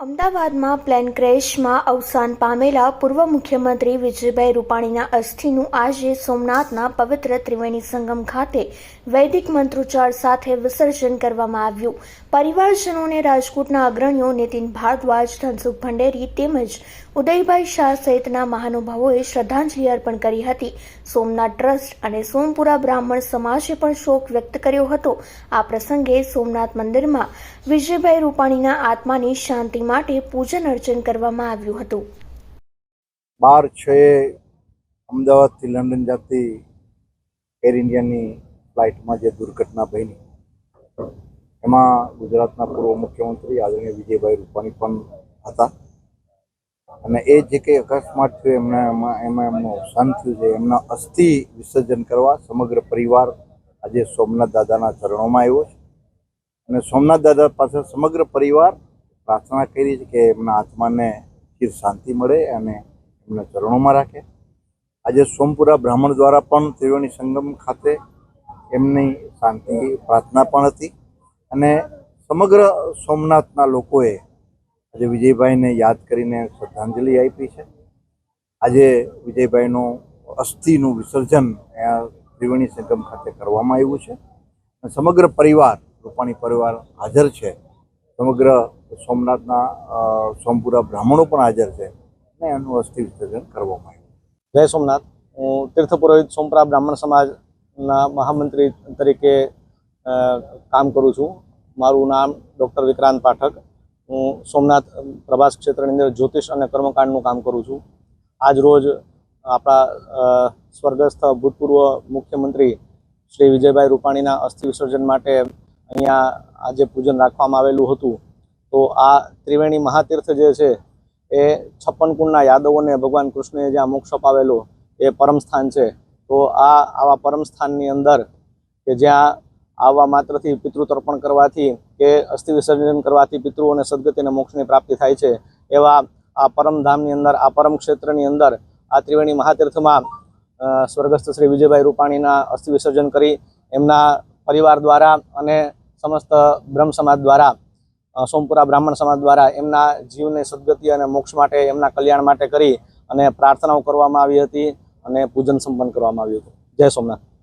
અમદાવાદમાં પ્લેન ક્રેશમાં અવસાન પામેલા પૂર્વ મુખ્યમંત્રી વિજયભાઈ રૂપાણીના અસ્થિનું આજે સોમનાથના પવિત્ર ત્રિવેણી સંગમ ખાતે વૈદિક મંત્રોચ્ચાર સાથે વિસર્જન કરવામાં આવ્યું. પરિવારજનોને રાજકોટના અગ્રણીઓ નીતિન ભારદ્વાજ, ધનસુખ ભંડેરી તેમજ ઉદયભાઈ શાહ સહિતના મહાનુભાવોએ શ્રદ્ધાંજલિ અર્પણ કરી હતી. સોમનાથ ટ્રસ્ટ અને સોમપુરા બ્રાહ્મણ સમાજે પણ શોક વ્યક્ત કર્યો હતો. આ પ્રસંગે સોમનાથ મંદિરમાં વિજયભાઈ રૂપાણીના આત્માની શાંતિ માટે પૂજન અર્ચન કરવામાં આવ્યું હતું. બાર છ અમદાવાદથી લંડન જતી એર ઇન્ડિયાની ફ્લાઇટમાં જે દુર્ઘટના બની, એમાં ગુજરાતના પૂર્વ મુખ્યમંત્રી આદરણીય વિજયભાઈ રૂપાણી પણ હતા. અને એ જે કંઈ અકસ્માત થયો, એમના એમાં એમાં એમનું અવસાન થયું છે. એમના અસ્થિ વિસર્જન કરવા સમગ્ર પરિવાર આજે સોમનાથ દાદાના ચરણોમાં આવ્યો છે. અને સોમનાથ દાદા પાસે સમગ્ર પરિવાર પ્રાર્થના કરી છે કે એમના આત્માને ચીર શાંતિ મળે અને એમના ચરણોમાં રાખે. આજે સોમપુરા બ્રાહ્મણ દ્વારા પણ ત્રિવેણી સંગમ ખાતે એમની શાંતિ પ્રાર્થના પણ હતી અને સમગ્ર સોમનાથના લોકોએ આજે વિજયભાઈને યાદ કરીને શ્રદ્ધાંજલિ આપી છે. આજે વિજયભાઈનું અસ્થિનું વિસર્જન અહીંયા ત્રિવેણી સંગમ ખાતે કરવામાં આવ્યું છે. સમગ્ર પરિવાર, રૂપાણી પરિવાર હાજર છે. સમગ્ર સોમનાથના સોમપુરા બ્રાહ્મણો પણ હાજર છે અને એનું અસ્થિ વિસર્જન કરવામાં આવ્યું. જય સોમનાથ. હું તીર્થ પુરોહિત સોમપુરા બ્રાહ્મણ સમાજના મહામંત્રી તરીકે કામ કરું છું. મારું નામ ડૉક્ટર વિક્રાંત પાઠક. હું સોમનાથ પ્રભાસ ક્ષેત્રની અંદર જ્યોતિષ અને કર્મકાંડનું કામ કરું છું. આજ રોજ આપણા સ્વર્ગસ્થ ભૂતપૂર્વ મુખ્યમંત્રી શ્રી વિજયભાઈ રૂપાણીના અસ્થિ વિસર્જન માટે અહીંયા આજે પૂજન રાખવામાં આવેલું હતું, તો આ ત્રિવેણી મહાતીર્થ જે છે, એ છપ્પન કુંડના યાદવોને ભગવાન કૃષ્ણએ જ્યાં મોક્ષ અપાવેલો, એ પરમસ્થાન છે. તો આ આવા પરમસ્થાનની અંદર કે જ્યાં આવવા માત્રથી પિતૃ તર્પણ કરવાથી કે અસ્થિ વિસર્જન કરવાથી પિતૃઓને સદગતિને મોક્ષની પ્રાપ્તિ થાય છે, એવા આ પરમધામની અંદર, આ પરમ ક્ષેત્રની અંદર આ ત્રિવેણી મહાતીર્થમાં સ્વર્ગસ્થ શ્રી વિજયભાઈ રૂપાણીના અસ્થિ વિસર્જન કરી એમના પરિવાર દ્વારા અને સમસ્ત બ્રહ્મ સમાજ દ્વારા સોમપુરા બ્રાહ્મણ સમાજ દ્વારા એમના જીવને સદગતિ અને મોક્ષ માટે, એમના કલ્યાણ માટે કરી અને પ્રાર્થનાઓ કરવામાં આવી હતી અને પૂજન સંપન્ન કરવામાં આવ્યું હતું. જય સોમનાથ.